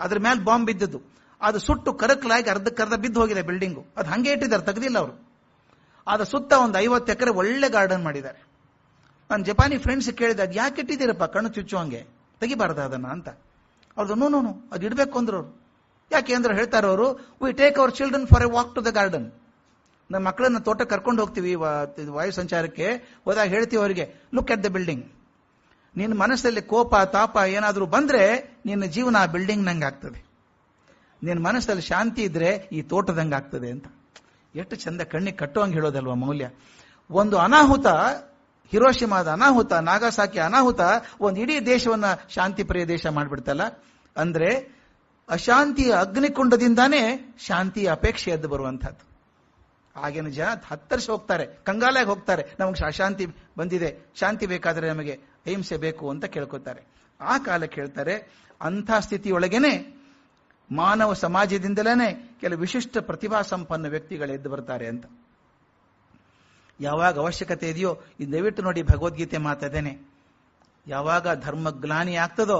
ಅದ್ರ ಮೇಲೆ ಬಾಂಬ್ ಬಿದ್ದದ್ದು. ಅದು ಸುಟ್ಟು ಕರಕಲಾಗಿ ಅರ್ಧಕ್ಕರ್ಧ ಬಿದ್ದು ಹೋಗಿದೆ ಬಿಲ್ಡಿಂಗು ಅದು ಹಂಗೆ ಇಟ್ಟಿದ್ದಾರೆ, ತೆಗೆದಿಲ್ಲ ಅವರು. ಅದ ಸುತ್ತ ಒಂದು ಐವತ್ತು ಎಕರೆ ಒಳ್ಳೆ ಗಾರ್ಡನ್ ಮಾಡಿದ್ದಾರೆ. ನಾನು ಜಪಾನಿ ಫ್ರೆಂಡ್ಸ್ ಕೇಳಿದೆ, ಅದು ಯಾಕೆ ಇಟ್ಟಿದ್ದೀರಪ್ಪ ಕಣ್ಣು ಚುಚ್ಚುವಂಗೆ ತೆಗಿಬಾರ್ದ ಅದನ್ನ ಅಂತ. ಅವ್ರದ್ದು ನೋ ಅದು ಇಡಬೇಕು ಅಂದ್ರು ಅವರು. ಯಾಕೆ ಅಂದ್ರೆ ಹೇಳ್ತಾರೆ ಅವರು we take our children for a walk to the garden ನಮ್ಮ ಮಕ್ಕಳನ್ನ ತೋಟ ಕರ್ಕೊಂಡು ಹೋಗ್ತೀವಿ ವಾಯು ಸಂಚಾರಕ್ಕೆ ಹೋದಾಗ ಹೇಳ್ತೀವಿ ಅವರಿಗೆ ಲುಕ್ ಅಟ್ ದ ಬಿಲ್ಡಿಂಗ್ ನಿನ್ನ ಮನಸ್ಸಲ್ಲಿ ಕೋಪ, ತಾಪ ಏನಾದರೂ ಬಂದ್ರೆ ನಿನ್ನ ಜೀವನ ಬಿಲ್ಡಿಂಗ್ ನಂಗೆ ಆಗ್ತದೆ. ನಿನ್ನ ಮನಸ್ಸಲ್ಲಿ ಶಾಂತಿ ಇದ್ರೆ ಈ ತೋಟದಂಗೆ ಆಗ್ತದೆ ಅಂತ. ಎಷ್ಟು ಚಂದ ಕಣ್ಣಿಗೆ ಕಟ್ಟುವಂಗೆ ಹೇಳೋದಲ್ವ ಮೌಲ್ಯ? ಒಂದು ಅನಾಹುತ, ಹಿರೋಶಿಮಾದ ಅನಾಹುತ, ನಾಗಾಸಾಕಿ ಅನಾಹುತ, ಒಂದು ಇಡೀ ದೇಶವನ್ನ ಶಾಂತಿ ಪ್ರಿಯ ದೇಶ ಮಾಡಿಬಿಡ್ತಲ್ಲ? ಅಂದ್ರೆ ಅಶಾಂತಿಯ ಅಗ್ನಿಕುಂಡದಿಂದಾನೇ ಶಾಂತಿಯ ಅಪೇಕ್ಷೆ ಎದ್ದು ಬರುವಂತಹದ್ದು ಆಗಿನ ಜನ ಹತ್ತರಿಸಿ ಹೋಗ್ತಾರೆ, ಕಂಗಾಲಾಗಿ ಹೋಗ್ತಾರೆ. ನಮಗೆ ಶಾಂತಿ ಬಂದಿದೆ, ಶಾಂತಿ ಬೇಕಾದರೆ ನಮಗೆ ಅಹಿಂಸೆ ಬೇಕು ಅಂತ ಕೇಳ್ಕೊತಾರೆ ಆ ಕಾಲಕ್ಕೆ ಹೇಳ್ತಾರೆ ಅಂಥ ಸ್ಥಿತಿಯೊಳಗೇನೆ ಮಾನವ ಸಮಾಜದಿಂದಲೇ ಕೆಲವು ವಿಶಿಷ್ಟ ಪ್ರತಿಭಾ ಸಂಪನ್ನ ವ್ಯಕ್ತಿಗಳು ಎದ್ದು ಬರ್ತಾರೆ ಅಂತ. ಯಾವಾಗ ಅವಶ್ಯಕತೆ ಇದೆಯೋ ಇದು ದಯವಿಟ್ಟು ನೋಡಿ ಭಗವದ್ಗೀತೆ ಮಾತಾಡೇನೆ ಯಾವಾಗ ಧರ್ಮ ಗ್ಲಾನಿ ಆಗ್ತದೋ,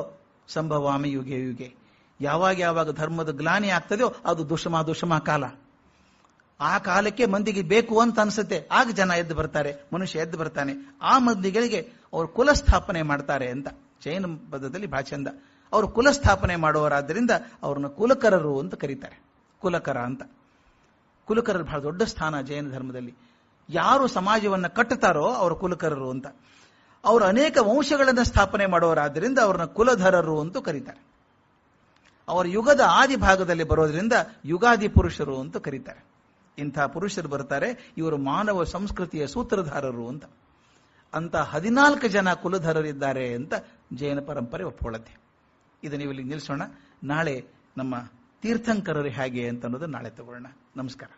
ಸಂಭವಾಮಿ ಯುಗೆ ಯುಗೆ. ಯಾವಾಗ ಯಾವಾಗ ಧರ್ಮದ ಗ್ಲಾನಿ ಆಗ್ತದೋ ಅದು ದುಷಮ ದುಷಮ ಕಾಲ. ಆ ಕಾಲಕ್ಕೆ ಮಂದಿಗೆ ಬೇಕು ಅಂತ ಅನ್ಸುತ್ತೆ. ಆಗ ಜನ ಎದ್ದು ಬರ್ತಾರೆ, ಮನುಷ್ಯ ಎದ್ದು ಬರ್ತಾನೆ. ಆ ಮಂದಿಗಳಿಗೆ ಅವರು ಕುಲ ಸ್ಥಾಪನೆ ಮಾಡ್ತಾರೆ ಅಂತ. ಜೈನ ಪದದಲ್ಲಿ ಚಂದ. ಅವರು ಕುಲ ಸ್ಥಾಪನೆ ಮಾಡುವರಾದ್ದರಿಂದ ಅವ್ರನ್ನ ಕುಲಕರರು ಅಂತ ಕರೀತಾರೆ. ಕುಲಕರ ಅಂತ. ಕುಲಕರರು ಬಹಳ ದೊಡ್ಡ ಸ್ಥಾನ ಜೈನ ಧರ್ಮದಲ್ಲಿ. ಯಾರು ಸಮಾಜವನ್ನು ಕಟ್ಟುತ್ತಾರೋ ಅವರು ಕುಲಕರರು ಅಂತ. ಅವರು ಅನೇಕ ವಂಶಗಳನ್ನು ಸ್ಥಾಪನೆ ಮಾಡುವರಾದ್ದರಿಂದ ಅವ್ರನ್ನ ಕುಲಧರರು ಅಂತ ಕರೀತಾರೆ. ಅವರ ಯುಗದ ಆದಿ ಭಾಗದಲ್ಲಿ ಬರೋದ್ರಿಂದ ಯುಗಾದಿ ಪುರುಷರು ಅಂತ ಕರೀತಾರೆ. ಇಂಥ ಪುರುಷರು ಬರ್ತಾರೆ, ಇವರು ಮಾನವ ಸಂಸ್ಕೃತಿಯ ಸೂತ್ರಧಾರರು ಅಂತ. ಅಂತ ಹದಿನಾಲ್ಕು ಜನ ಕುಲಧರರಿದ್ದಾರೆ ಅಂತ ಜೈನ ಪರಂಪರೆ ಒಪ್ಪಿಕೊಳ್ಳುತ್ತೆ ಇದು ನೀವು ಇಲ್ಲಿ ನಿಲ್ಲಿಸೋಣ ನಾಳೆ ನಮ್ಮ ತೀರ್ಥಂಕರರು ಹೇಗೆ ಅಂತ ಅನ್ನೋದು ನಾಳೆ ತಗೊಳ್ಳೋಣ. ನಮಸ್ಕಾರ.